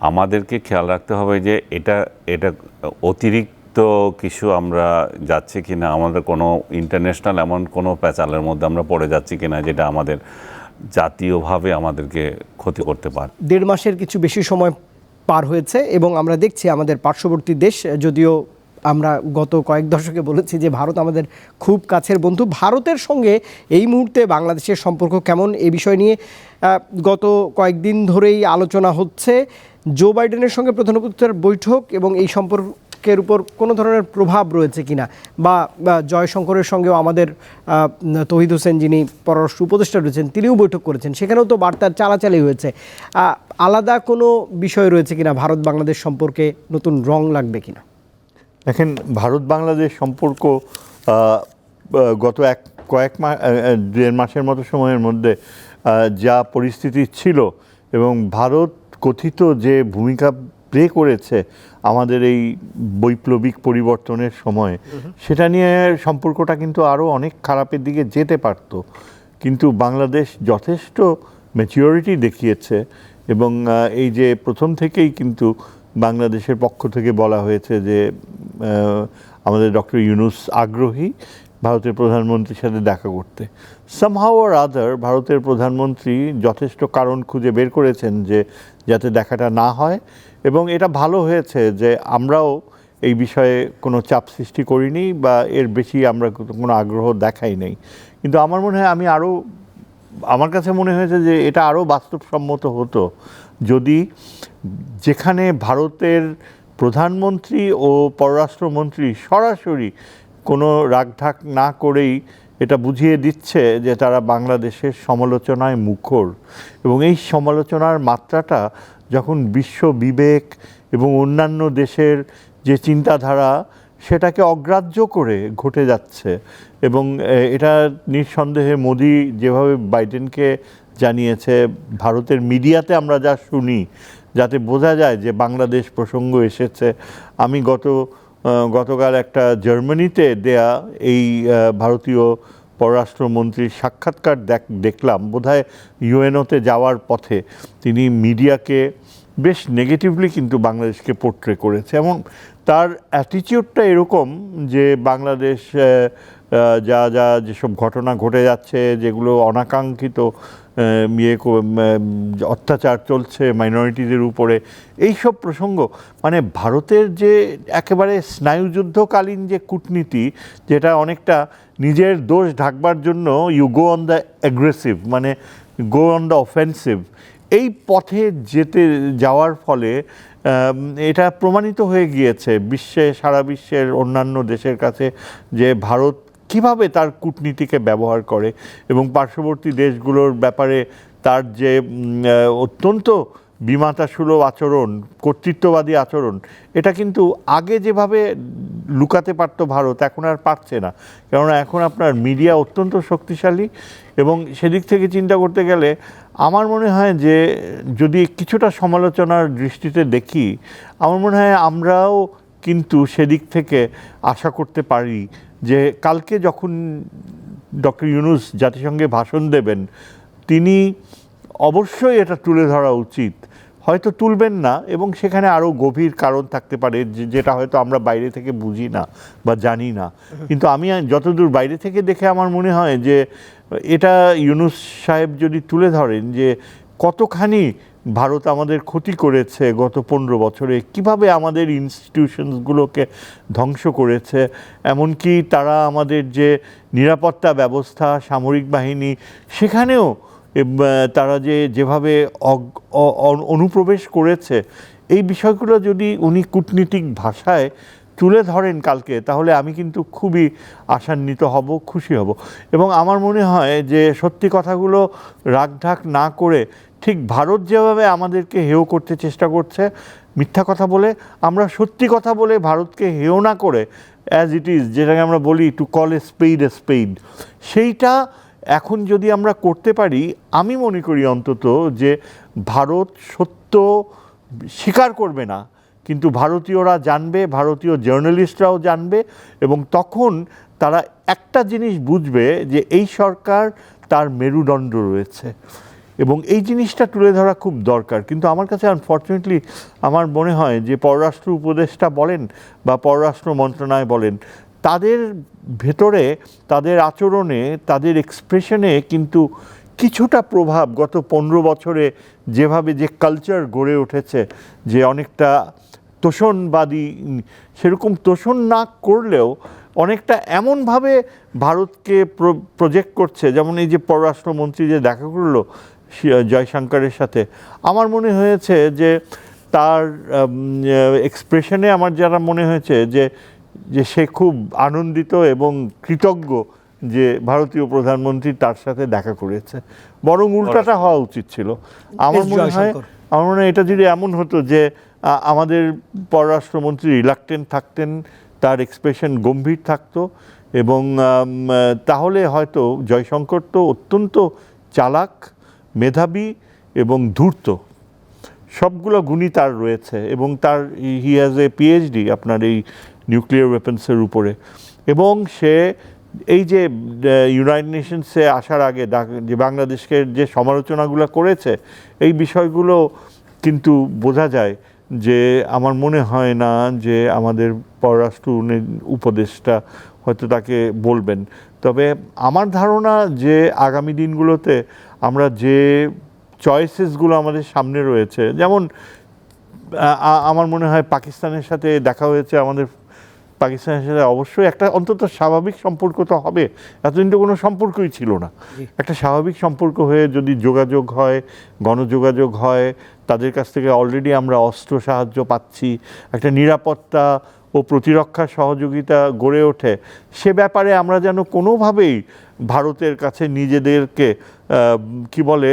আমাদেরকে খেয়াল রাখতে হবে যে এটা এটা অতিরিক্ত কিছু আমরা যাচ্ছে কি না আমাদের কোনো ইন্টারন্যাশনাল এমন কোনো প্যাচালের মধ্যে আমরা পড়ে যাচ্ছি কি না যেটা আমাদের জাতীয়ভাবে আমাদেরকে ক্ষতি করতে পারে। দেড় মাসের কিছু বেশি সময় পার হয়েছে এবং আমরা দেখছি আমাদের পার্শ্ববর্তী দেশ যদিও আমরা গত কয়েক দশকে বলেছি যে ভারত আমাদের খুব কাছের বন্ধু। ভারতের সঙ্গে এই মুহূর্তে বাংলাদেশের সম্পর্ক কেমন এ বিষয় নিয়ে গত কয়েকদিন ধরেই আলোচনা হচ্ছে। জো বাইডেনের সঙ্গে প্রধানমন্ত্রীর বৈঠক এবং এই সম্পর্কের উপর কোনো ধরনের প্রভাব রয়েছে কিনা বা জয়শঙ্করের সঙ্গেও আমাদের তহিদ হোসেন যিনি পররাষ্ট্র উপদেষ্টা রয়েছেন, তিনিও বৈঠক করেছেন। সেখানেও তো বার্তার চালাচালি হয়েছে। আলাদা কোনো বিষয় রয়েছে কিনা ভারত বাংলাদেশ সম্পর্কে? নতুন রং লাগবে কিনা? দেখেন ভারত বাংলাদেশ সম্পর্ক গত এক কয়েক মাস দেড় মাসের মতো সময়ের মধ্যে যা পরিস্থিতি ছিল এবং ভারত কথিত যে ভূমিকা প্লে করেছে আমাদের এই বৈপ্লবিক পরিবর্তনের সময় সেটা নিয়ে সম্পর্কটা কিন্তু আরও অনেক খারাপের দিকে যেতে পারত। কিন্তু বাংলাদেশ যথেষ্ট ম্যাচিওরিটি দেখিয়েছে এবং এই যে প্রথম থেকেই কিন্তু বাংলাদেশের পক্ষ থেকে বলা হয়েছে যে আমাদের ডক্টর ইউনুস আগ্রহী ভারতের প্রধানমন্ত্রীর সাথে দেখা করতে। সামহাও আর আদার ভারতের প্রধানমন্ত্রী যথেষ্ট কারণ খুঁজে বের করেছেন যে, যাতে দেখাটা না হয় এবং এটা ভালো হয়েছে যে, আমরাও এই বিষয়ে কোনো চাপ সৃষ্টি করিনি বা এর বেশি আমরা কোনো আগ্রহ দেখাই নেই। কিন্তু আমার মনে হয় আমি আরও, আমার কাছে মনে হয়েছে যে, এটা আরও বাস্তবসম্মত হতো। যদি যেখানে ভারতের প্রধানমন্ত্রী ও পররাষ্ট্রমন্ত্রী সরাসরি কোনো রাগঢাক না করেই এটা বুঝিয়ে দিচ্ছে যে তারা বাংলাদেশের সমালোচনায় মুখর এবং এই সমালোচনার মাত্রাটা যখন বিশ্ব বিবেক এবং অন্যান্য দেশের যে চিন্তাধারা সেটাকে অগ্রাহ্য করে ঘটে যাচ্ছে এবং এটা নিঃসন্দেহে মোদি যেভাবে বাইডেনকে জানিয়েছে, ভারতের মিডিয়াতে আমরা যা শুনি, যাতে বোঝা যায় যে বাংলাদেশ প্রসঙ্গ এসেছে। আমি গত গতকাল একটা জার্মানিতে দেয়া এই ভারতীয় পররাষ্ট্রমন্ত্রীর সাক্ষাৎকার দেখ, দেখলাম। বোধহয় ইউএনওতে যাওয়ার পথে তিনি মিডিয়াকে বেশ নেগেটিভলি কিন্তু বাংলাদেশকে পোট্রে করেছে। এবং তার অ্যাটিটিউডটা এরকম যে বাংলাদেশ যা যা যেসব ঘটনা ঘটে যাচ্ছে, যেগুলো অনাকাঙ্ক্ষিত ইয়ে অত্যাচার চলছে মাইনরিটিদের উপরে। এই সব প্রসঙ্গ মানে ভারতের যে একেবারে স্নায়ুযুদ্ধকালীন যে কূটনীতি, যেটা অনেকটা নিজের দোষ ঢাকবার জন্য you go on the aggressive মানে গো অন দ্য অফেন্সিভ এই পথে যেতে, যাওয়ার ফলে এটা প্রমাণিত হয়ে গিয়েছে বিশ্বে, সারা বিশ্বের অন্যান্য দেশের কাছে যে ভারত কীভাবে তার কূটনীতিকে ব্যবহার করে এবং পার্শ্ববর্তী দেশগুলোর ব্যাপারে তার যে অত্যন্ত বিমাতাসুলভ আচরণ, কর্তৃত্ববাদী আচরণ, এটা কিন্তু আগে যেভাবে লুকাতে পারতো ভারত, এখন আর পারছে না। কেননা এখন আপনার মিডিয়া অত্যন্ত শক্তিশালী এবং সেদিক থেকে চিন্তা করতে গেলে আমার মনে হয় যে, যদি কিছুটা সমালোচনার দৃষ্টিতে দেখি, আমার মনে হয় আমরাও কিন্তু সেদিক থেকে আশা করতে পারি যে কালকে যখন ডক্টর ইউনুস জাতিসংঘে ভাষণ দেবেন, তিনি অবশ্যই এটা তুলে ধরা উচিত। হয়তো তুলবেন না এবং সেখানে আরও গভীর কারণ থাকতে পারে যেটা হয়তো আমরা বাইরে থেকে বুঝি না বা জানি না। কিন্তু আমি যতদূর বাইরে থেকে দেখে আমার মনে হয় যে, এটা ইউনুস সাহেব যদি তুলে ধরেন যে কতখানি ভারত আমাদের ক্ষতি করেছে গত পনেরো বছরে, কীভাবে আমাদের ইনস্টিটিউশনসগুলোকে ধ্বংস করেছে, এমনকি তারা আমাদের যে নিরাপত্তা ব্যবস্থা, সামরিক বাহিনী, সেখানেও তারা যে যেভাবে অনুপ্রবেশ করেছে, এই বিষয়গুলো যদি উনি কূটনীতিক ভাষায় তুলে ধরেন কালকে, তাহলে আমি কিন্তু খুবই আশান্বিত হব, খুশি হব। এবং আমার মনে হয় যে সত্যি কথাগুলো রাগঢাক না করে ঠিক ভারত যেভাবে আমাদেরকে হেয় করতে চেষ্টা করছে, মিথ্যা কথা বলে, আমরা সত্যি কথা বলে ভারতকে হেয় না করে অ্যাজ ইট ইজ যেটাকে আমরা বলি টু কল এ স্পেড এ স্পেড সেইটা এখন যদি আমরা করতে পারি, আমি মনে করি অন্তত যে ভারত সত্য স্বীকার করবে না, কিন্তু ভারতীয়রা জানবে, ভারতীয় জার্নালিস্টরাও জানবে, এবং তখন তারা একটা জিনিস বুঝবে যে এই সরকার তার মেরুদণ্ড রয়েছে। এবং এই জিনিসটা তুলে ধরা খুব দরকার। কিন্তু আমার কাছে আনফর্চুনেটলি আমার মনে হয় যে পররাষ্ট্র উপদেষ্টা বলেন বা পররাষ্ট্র মন্ত্রণালয় বলেন, তাদের ভেতরে, তাদের আচরণে, তাদের এক্সপ্রেশনে কিন্তু কিছুটা প্রভাব গত পনেরো বছরে যেভাবে যে কালচার গড়ে উঠেছে, যে অনেকটা তোষণবাদী, সেরকম তোষণ না করলেও অনেকটা এমনভাবে ভারতকে প্রজেক্ট করছে। যেমন এই যে পররাষ্ট্রমন্ত্রী যে দেখা করল জয়শঙ্করের সাথে। আমার মনে হয়েছে যে তার এক্সপ্রেশনে আমার যারা মনে হয়েছে যে যে সে খুব আনন্দিত এবং কৃতজ্ঞ যে ভারতীয় প্রধানমন্ত্রী তার সাথে দেখা করেছে। বরং উল্টাটা হওয়া উচিত ছিল। আমার মনে হয় আমার মনে হয় এটা যদি এমন হতো যে আমাদের পররাষ্ট্রমন্ত্রী রিলাক্টেন্ট থাকতেন তার এক্সপ্রেশন গম্ভীর থাকতো এবং তাহলে হয়তো জয়শঙ্কর তো অত্যন্ত চালাক মেধাবী এবং ধূর্ত। সবগুলো গুণই তার রয়েছে এবং তার হি হ্যাজ এ পিএইচডি আপনার এই নিউক্লিয়ার ওয়েপন্সের উপরে। এবং সে এই যে ইউনাইটেড নেশনসে আসার আগে যে বাংলাদেশকে যে সমালোচনাগুলো করেছে, এই বিষয়গুলো কিন্তু বোঝা যায় যে আমার মনে হয় না যে আমাদের পররাষ্ট্র উপদেষ্টা হয়তো তাকে বলবেন। তবে আমার ধারণা যে আগামী দিনগুলোতে আমরা যে চয়েসেসগুলো আমাদের সামনে রয়েছে যেমন আমার মনে হয় পাকিস্তানের সাথে দেখা হয়েছে আমাদের পাকিস্তানের সাথে অবশ্যই একটা অন্তত স্বাভাবিক সম্পর্ক তো হবে এতদিন তো কোনো সম্পর্কই ছিল না। একটা স্বাভাবিক সম্পর্ক হয়ে যদি যোগাযোগ হয় গণযোগাযোগ হয় তাদের কাছ থেকে অলরেডি আমরা অস্ত্র সাহায্য পাচ্ছি একটা নিরাপত্তা ও প্রতিরক্ষা সহযোগিতা গড়ে ওঠে, সে ব্যাপারে আমরা যেন কোনোভাবেই ভারতের কাছে নিজেদেরকে কি বলে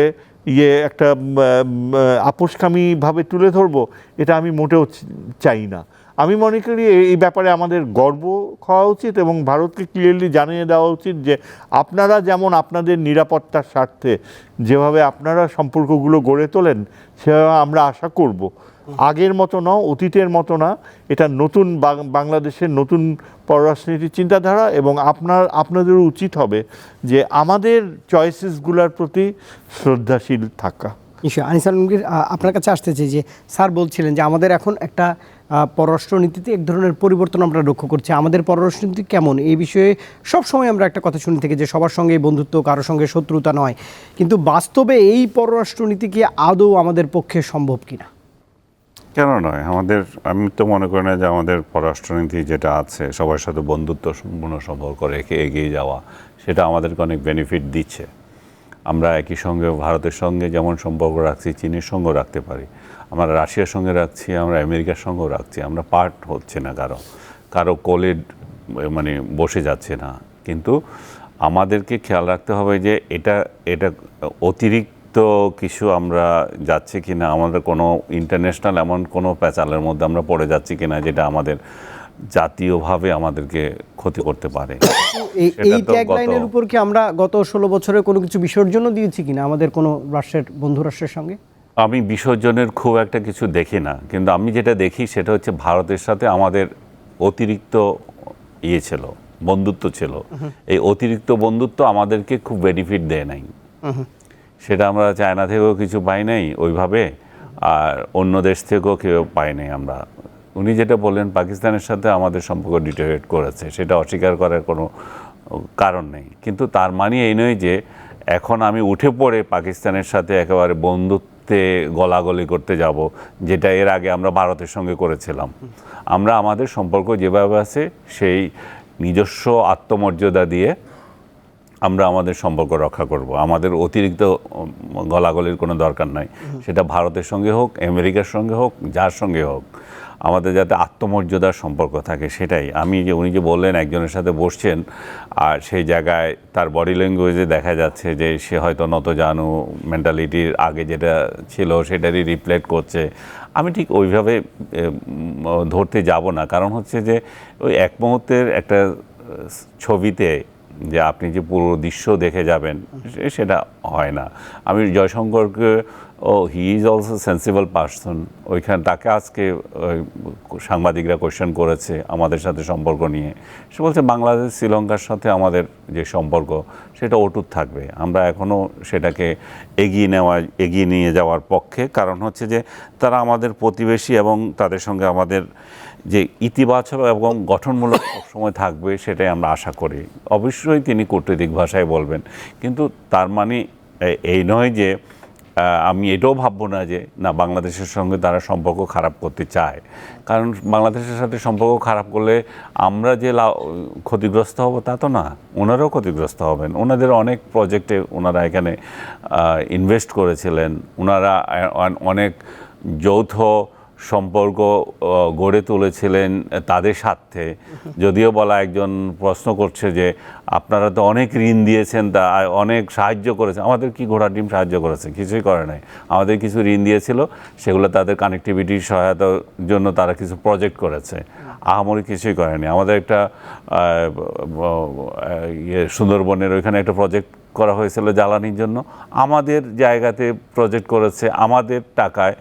ইয়ে একটা আপোষকামীভাবে তুলে ধরবো, এটা আমি মোটেও চাই না। আমি মনে করি এই ব্যাপারে আমাদের গর্ব হওয়া উচিত এবং ভারতকে ক্লিয়ারলি জানিয়ে দেওয়া উচিত যে আপনারা যেমন আপনাদের নিরাপত্তার স্বার্থে যেভাবে আপনারা সম্পর্কগুলো গড়ে তোলেন, সেভাবে আমরা আশা করব। আগের মতো না অতীতের মতো না। এটা নতুন বাংলাদেশের নতুন পররাষ্ট্রনীতির চিন্তাধারা এবং আপনার আপনাদের উচিত হবে যে আমাদের চয়েসেসগুলোর প্রতি শ্রদ্ধাশীল থাকা। নিশ্চয়ই। আনিস আলমগীর আপনার কাছে আসতে চাই যে স্যার বলছিলেন যে আমাদের এখন একটা পররাষ্ট্রনীতিতে এক ধরনের পরিবর্তন আমরা লক্ষ্য করছি। আমাদের পররাষ্ট্রনীতি কেমন? এই বিষয়ে সব সময় আমরা একটা কথা শুনে থাকি যে সবার সঙ্গে বন্ধুত্ব, কারোর সঙ্গে শত্রুতা নয়। কিন্তু বাস্তবে এই পররাষ্ট্রনীতি কি আদৌ আমাদের পক্ষে সম্ভব কিনা? কেন নয়? আমাদের, আমি তো মনে করি না যে আমাদের পররাষ্ট্রনীতি যেটা আছে, সবার সাথে বন্ধুত্ব সম্পূর্ণ সম্পর্ক রেখে এগিয়ে যাওয়া, সেটা আমাদেরকে অনেক বেনিফিট দিচ্ছে। আমরা একই সঙ্গে ভারতের সঙ্গে যেমন সম্পর্ক রাখছি, চীনের সঙ্গেও রাখতে পারি। আমরা রাশিয়ার সঙ্গে রাখছি, আমরা আমেরিকার সঙ্গেও রাখছি, আমরা পার্ট হচ্ছে না কারও। কারও কোলে মানে বসে যাচ্ছে না। কিন্তু আমাদেরকে খেয়াল রাখতে হবে যে এটা এটা অতিরিক্ত কিছু আমরা যাচ্ছে কিনা আমাদের কোনো ইন্টারন্যাশনাল এমন কোনো প্যাচালের মধ্যে আমরা পড়ে যাচ্ছি কিনা যেটা আমাদের জাতীয়ভাবে আমাদেরকে ক্ষতি করতে পারে। এই সেটা এই তো ট্যাগ গত- উপর কি আমরা গত ষোলো বছরে কোনো কিছু বিসর্জনও দিয়েছি কিনা আমাদের কোনো রাষ্ট্রের বন্ধু রাষ্ট্রের সঙ্গে? আমি বিসর্জনের খুব একটা কিছু দেখি না কিন্তু আমি যেটা দেখি সেটা হচ্ছে ভারতের সাথে আমাদের অতিরিক্ত ইয়ে ছিল বন্ধুত্ব ছিল। এই অতিরিক্ত বন্ধুত্ব আমাদেরকে খুব বেনিফিট দেয় নাই। সেটা আমরা চায়না থেকেও কিছু পাই নাই ওইভাবে, আর অন্য দেশ থেকেও কেউ পাই নাই আমরা। উনি যেটা বললেন, পাকিস্তানের সাথে আমাদের সম্পর্ক ডিটোরেট করেছে, সেটা অস্বীকার করার কোনো কারণ নেই। কিন্তু তার মানে এই নয় যে এখন আমি উঠে পড়ে পাকিস্তানের সাথে একেবারে বন্ধুত্বে গলাগলি করতে যাব, যেটা এর আগে আমরা ভারতের সঙ্গে করেছিলাম। আমরা আমাদের সম্পর্ক যেভাবে আছে, সেই নিজস্ব আত্মমর্যাদা দিয়ে আমরা আমাদের সম্পর্ক রক্ষা করব। আমাদের অতিরিক্ত গলাগলির কোনো দরকার নাই। সেটা ভারতের সঙ্গে হোক আমেরিকার সঙ্গে হোক যার সঙ্গে হোক আমাদের যাতে আত্মমর্যাদার সম্পর্ক থাকে সেটাই। আমি যে উনি যে বললেন একজনের সাথে বসছেন আর সেই জায়গায় তার বডি ল্যাঙ্গুয়েজে দেখা যাচ্ছে যে সে হয়তো নত জানু মেন্টালিটির আগে যেটা ছিল সেটারই রিফ্লেক্ট করছে। আমি ঠিক ওইভাবে ধরতে যাব না। কারণ হচ্ছে যে ওই এক মুহূর্তের একটা ছবিতে যে আপনি যে পুরো দৃশ্য দেখে যাবেন সেটা হয় না। আমি জয়শঙ্করকে ও he is also sensible person ওইখানে তাকে আজকে ওই সাংবাদিকরা কোয়েশ্চেন করেছে আমাদের সাথে সম্পর্ক নিয়ে। সে বলছে বাংলাদেশ শ্রীলঙ্কার সাথে আমাদের যে সম্পর্ক সেটা অটুট থাকবে। আমরা এখনও সেটাকে এগিয়ে নেওয়া এগিয়ে নিয়ে যাওয়ার পক্ষে। কারণ হচ্ছে যে তারা আমাদের প্রতিবেশী এবং তাদের সঙ্গে আমাদের যে ইতিবাচক এবং গঠনমূলক সময় থাকবে সেটাই আমরা আশা করি। অবশ্যই তিনি কূটনৈতিক ভাষায় বলবেন। কিন্তু তার মানে এই নয় যে আমি এটাও ভাববো না যে না, বাংলাদেশের সঙ্গে তারা সম্পর্ক খারাপ করতে চায়। কারণ বাংলাদেশের সাথে সম্পর্ক খারাপ করলে আমরা যে ক্ষতিগ্রস্ত হব তা তো না, ওনারাও ক্ষতিগ্রস্ত হবেন। ওনাদের অনেক প্রজেক্টে ওনারা এখানে ইনভেস্ট করেছিলেন। ওনারা অনেক যৌথ সম্পর্ক গড়ে তুলেছিলেন তাদের স্বার্থে। যদিও বলা একজন প্রশ্ন করছে যে, আপনারা তো অনেক ঋণ দিয়েছেন, তা অনেক সাহায্য করেছেন। আমাদের কি ঘোড়া ডিম সাহায্য করেছে? কিছুই করে নাই। আমাদের কিছু ঋণ দিয়েছিল, সেগুলো তাদের কানেক্টিভিটি সহায়তার জন্য তারা কিছু প্রজেক্ট করেছে। আহামরি কিছুই করেনি। আমাদের একটা ইয়ে সুন্দরবনের ওইখানে একটা প্রজেক্ট করা হয়েছিল জ্বালানির জন্য। আমাদের জায়গাতে প্রজেক্ট করেছে, আমাদের টাকায়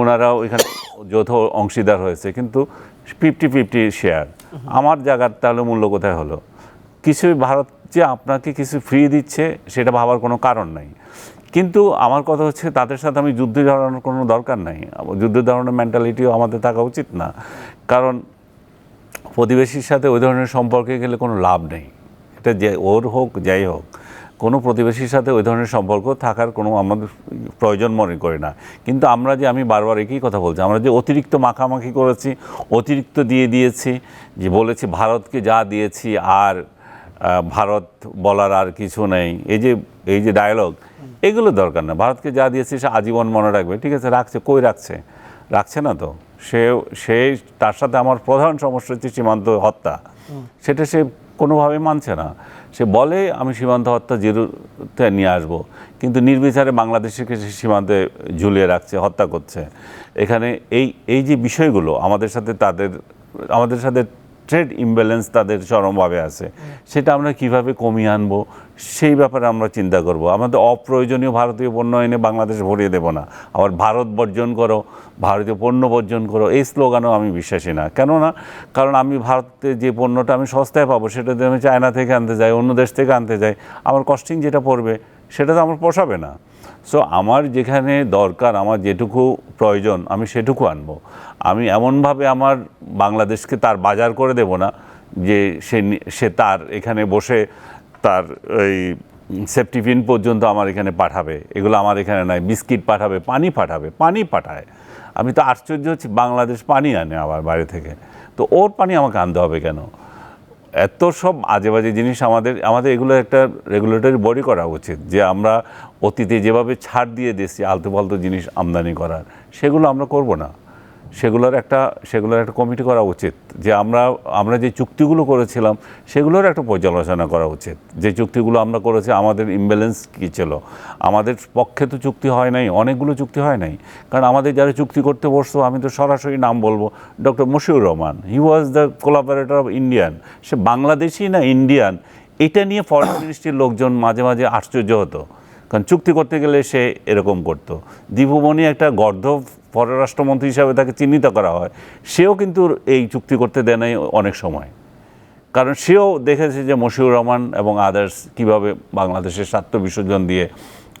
ওনারাও এখানে যৌথ অংশীদার হয়েছে, কিন্তু ফিফটি ফিফটি শেয়ার আমার জায়গার তাহলে মূল্য কোথায় হলো? কিছু ভারত যে আপনাকে কিছু ফ্রি দিচ্ছে, সেটা ভাবার কোনো কারণ নাই। কিন্তু আমার কথা হচ্ছে, তাদের সাথে আমি যুদ্ধ ধরানোর কোনো দরকার নাই। যুদ্ধ ধরানোর মেন্টালিটিও আমাদের থাকা উচিত না। কারণ প্রতিবেশীর সাথে ওই ধরনের সম্পর্কে গেলে কোনো লাভ নেই। এটা যে ওর হোক, যাই হোক। কোনো প্রতিবেশীর সাথে ওই ধরনের সম্পর্ক থাকার কোনো আমাদের প্রয়োজন মনে করি না। কিন্তু আমরা যে আমি বারবার একই কথা বলছি আমরা যে অতিরিক্ত মাখামাখি করেছি অতিরিক্ত দিয়ে দিয়েছি যে বলেছি ভারতকে যা দিয়েছি আর ভারত বলার আর কিছু নেই এই যে এই যে ডায়লগ এগুলো দরকার না। ভারতকে যা দিয়েছে সে আজীবন মনে রাখবে। ঠিক আছে রাখছে কই রাখছে? রাখছে না তো। সে সে তার সাথে আমার প্রধান সমস্যা হচ্ছে সীমান্ত হত্যা। সেটা সে কোনোভাবে মানছে না। সে বলে, আমি সীমান্ত হত্যা জিরোতে নিয়ে আসব। কিন্তু নির্বিচারে বাংলাদেশকে সে সীমান্তে ঝুলিয়ে রাখছে, হত্যা করছে। এখানে এই এই যে বিষয়গুলো, আমাদের সাথে তাদের, আমাদের সাথে ট্রেড ইমব্যালেন্স তাদের চরমভাবে আছে। সেটা আমরা কীভাবে কমিয়ে আনব, সেই ব্যাপারে আমরা চিন্তা করব। আমাদের অপ্রয়োজনীয় ভারতীয় পণ্য এনে বাংলাদেশ ভরিয়ে দেবো না। আবার ভারত বর্জন করো, ভারতীয় পণ্য বর্জন করো, এই স্লোগানও আমি বিশ্বাসী না। কেননা, কারণ আমি ভারতে যে পণ্যটা আমি সস্তায় পাবো, সেটা যদি আমি চায়না থেকে আনতে যাই, অন্য দেশ থেকে আনতে যাই, আমার কস্টিং যেটা পড়বে, সেটা তো আমার পোষাবে না। সো আমার যেখানে দরকার, আমার যেটুকু প্রয়োজন, আমি সেটুকু আনব। আমি এমনভাবে আমার বাংলাদেশকে তার বাজার করে দেব না যে সে তার এখানে বসে তার ওই সেফটি পিন পর্যন্ত আমার এখানে পাঠাবে। এগুলো আমার এখানে নাই। বিস্কিট পাঠাবে, পানি পাঠাবে, পানি পাঠায়। আমি তো আশ্চর্য হচ্ছি, বাংলাদেশ পানি আনে আমার বাইরে থেকে। তো ওর পানি আমাকে আনতে হবে কেন? এত সব আজে বাজে জিনিস আমাদের আমাদের এগুলো একটা রেগুলেটরি বডি করা উচিত যে আমরা অতীতে যেভাবে ছাড় দিয়ে দিয়েছি, আলতু ফালতু জিনিস আমদানি করার, সেগুলো আমরা করব না। সেগুলোর একটা সেগুলোর একটা কমিটি করা উচিত। যে আমরা আমরা যে চুক্তিগুলো করেছিলাম, সেগুলোর একটা পর্যালোচনা করা উচিত। যে চুক্তিগুলো আমরা করেছি, আমাদের ইমব্যালেন্স কী ছিল? আমাদের পক্ষে তো চুক্তি হয় নাই, অনেকগুলো চুক্তি হয় নাই। কারণ আমাদের যারা চুক্তি করতে বসতো, আমি তো সরাসরি নাম বলব doctor Mashiur Rahman. He was the collaborator of Indian সে বাংলাদেশি না ইন্ডিয়ান এটা নিয়ে ফরেন মিনিস্ট্রির লোকজন মাঝে মাঝে আশ্চর্য হতো। কারণ চুক্তি করতে গেলে সে এরকম করতো। দীপুমণি একটা গর্ধ পররাষ্ট্রমন্ত্রী হিসাবে তাকে চিহ্নিত করা হয়। সেও কিন্তু এই চুক্তি করতে দেয় নাই অনেক সময়। কারণ সেও দেখেছে যে মশিউর রহমান এবং আদার্স কীভাবে বাংলাদেশের স্বার্থ বিসর্জন দিয়ে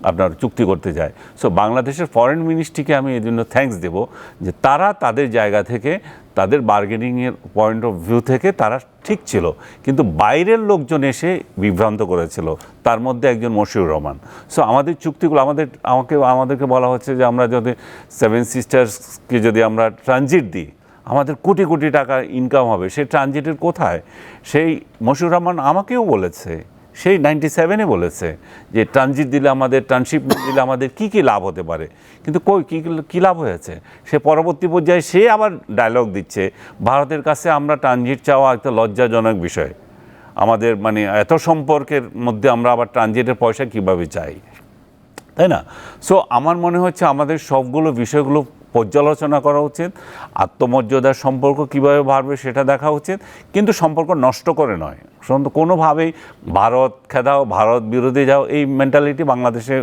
আপনার চুক্তি করতে যায়। সো বাংলাদেশের ফরেন মিনিস্ট্রিকে আমি এই জন্য থ্যাঙ্কস দেব যে তারা তাদের জায়গা থেকে, তাদের বার্গেনিংয়ের পয়েন্ট অফ ভিউ থেকে তারা ঠিক ছিল। কিন্তু বাইরের লোকজন এসে বিভ্রান্ত করেছিল। তার মধ্যে একজন মশিউর রহমান। সো আমাদের চুক্তিগুলো, আমাদের, আমাকে, আমাদেরকে বলা হচ্ছে যে আমরা যদি সেভেন সিস্টার্সকে যদি আমরা ট্রানজিট দিই, আমাদের কোটি কোটি টাকা ইনকাম হবে। সেই ট্রানজিটের কোথায়? সেই মশিউর রহমান আমাকেও বলেছে সেই নাইনটি সেভেনে বলেছে যে ট্রানজিট দিলে আমাদের, ট্রানশিপ দিলে আমাদের কি কি লাভ হতে পারে। কিন্তু কই, কী কী লাভ হয়েছে? সে পরবর্তী পর্যায়ে সে আবার ডায়লগ দিচ্ছে, ভারতের কাছে আমরা ট্রানজিট চাওয়া একটা লজ্জাজনক বিষয়। আমাদের মানে এত সম্পর্কের মধ্যে আমরা আবার ট্রানজিটের পয়সা কীভাবে চাই? তাই না? সো আমার মনে হচ্ছে আমাদের সবগুলো বিষয়গুলো পর্যালোচনা করা উচিত আত্মমর্যাদার সম্পর্ক কীভাবে বাড়বে সেটা দেখা উচিত কিন্তু সম্পর্ক নষ্ট করে নয়। কোনোভাবেই ভারত খেদাও ভারত বিরোধী যাও এই মেন্টালিটি বাংলাদেশে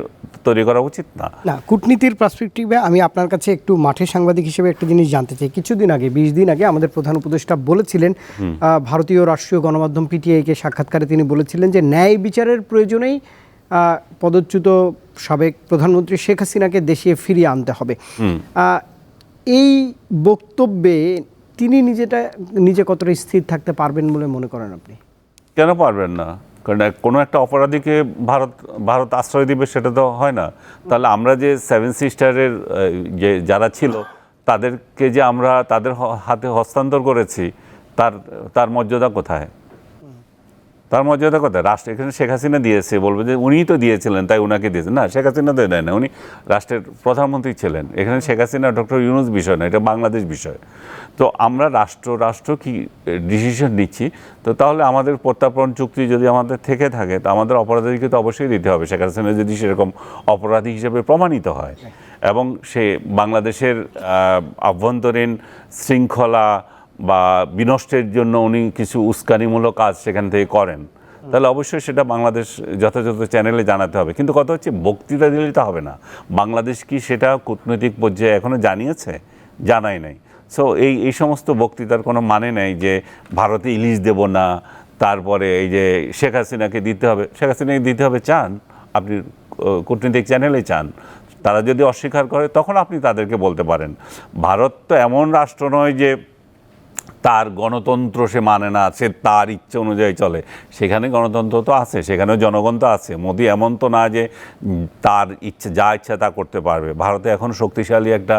তৈরি করা উচিত না। না কূটনীতির পার্সপেক্টিভে আমি আপনার কাছে একটু মাঠের সাংবাদিক হিসেবে একটা জিনিস জানতে চাই। কিছুদিন আগে বিশ দিন আগে আমাদের প্রধান উপদেষ্টা বলেছিলেন ভারতীয় রাষ্ট্রীয় গণমাধ্যম পিটিআইকে সাক্ষাৎকারে তিনি বলেছিলেন যে ন্যায় বিচারের প্রয়োজনেই পদচ্যুত সাবেক প্রধানমন্ত্রী শেখ হাসিনাকে দেশে ফিরিয়ে আনতে হবে। এই বক্তব্যে তিনি নিজেটা নিজে কতটা স্থির থাকতে পারবেন বলে মনে করেন আপনি? কেন পারবেন না? কারণ কোনো একটা অপরাধীকে ভারত ভারত আশ্রয় দিবে সেটা তো হয় না। তাহলে আমরা যে সেভেন সিস্টারের যে যারা ছিল তাদেরকে যে আমরা তাদের হাতে হস্তান্তর করেছি তার তার মর্যাদা কোথায়? তার মর্যাদা কথা রাষ্ট্র এখানে শেখ হাসিনা দিয়েছে, বলবে যে উনিই তো দিয়েছিলেন, তাই উনাকে দিয়েছেন না, শেখ হাসিনা তো দেয় না, উনি রাষ্ট্রের প্রধানমন্ত্রী ছিলেন। এখানে শেখ হাসিনা, ডক্টর ইউনুস বিষয় না, এটা বাংলাদেশ বিষয়। তো আমরা রাষ্ট্র রাষ্ট্র কি ডিসিশন নিচ্ছি? তো তাহলে আমাদের প্রত্যার্পণ চুক্তি যদি আমাদের থেকে থাকে, তো আমাদের অপরাধীকে তো অবশ্যই দিতে হবে। শেখ হাসিনা যদি সেরকম অপরাধী হিসেবে প্রমাণিত হয়। এবং সে বাংলাদেশের আভ্যন্তরীণ শৃঙ্খলা বা বিনষ্টের জন্য উনি কিছু উস্কানিমূলক কাজ সেখান থেকে করেন। তাহলে অবশ্যই সেটা বাংলাদেশ যথাযথ চ্যানেলে জানাতে হবে। কিন্তু কথা হচ্ছে, বক্তৃতা দিলেই তো হবে না। বাংলাদেশ কি সেটা কূটনৈতিক পর্যায়ে এখনও জানিয়েছে? জানাই নাই। সো এই এই সমস্ত বক্তৃতার কোনো মানে নেই যে ভারতে ইলিশ দেব না, তারপরে এই যে শেখ হাসিনাকে দিতে হবে। শেখ হাসিনাকে দিতে হবে চান? আপনি কূটনৈতিক চ্যানেলে চান। তারা যদি অস্বীকার করে, তখন আপনি তাদেরকে বলতে পারেন। ভারত তো এমন রাষ্ট্র নয় যে তার গণতন্ত্র সে মানে না, সে তার ইচ্ছে অনুযায়ী চলে। সেখানে গণতন্ত্র তো আছে, সেখানেও জনগণ তো আছে। মোদি এমন তো না যে তার ইচ্ছে, যা ইচ্ছা তা করতে পারবে। ভারতে এখন শক্তিশালী একটা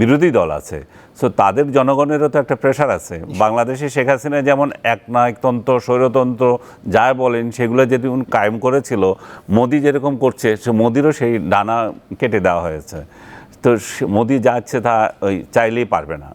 বিরোধী দল আছে। সো তাদের জনগণেরও তো একটা প্রেশার আছে। বাংলাদেশে শেখ হাসিনা যেমন একনায়কতন্ত্র, স্বৈরতন্ত্র যা বলেন, সেগুলো যদি উনি কায়েম করেছিল, মোদি যেরকম করছে, সে মোদিরও সেই ডানা কেটে দেওয়া হয়েছে। তো মোদি যা ইচ্ছে তা ওই চাইলেই পারবে না।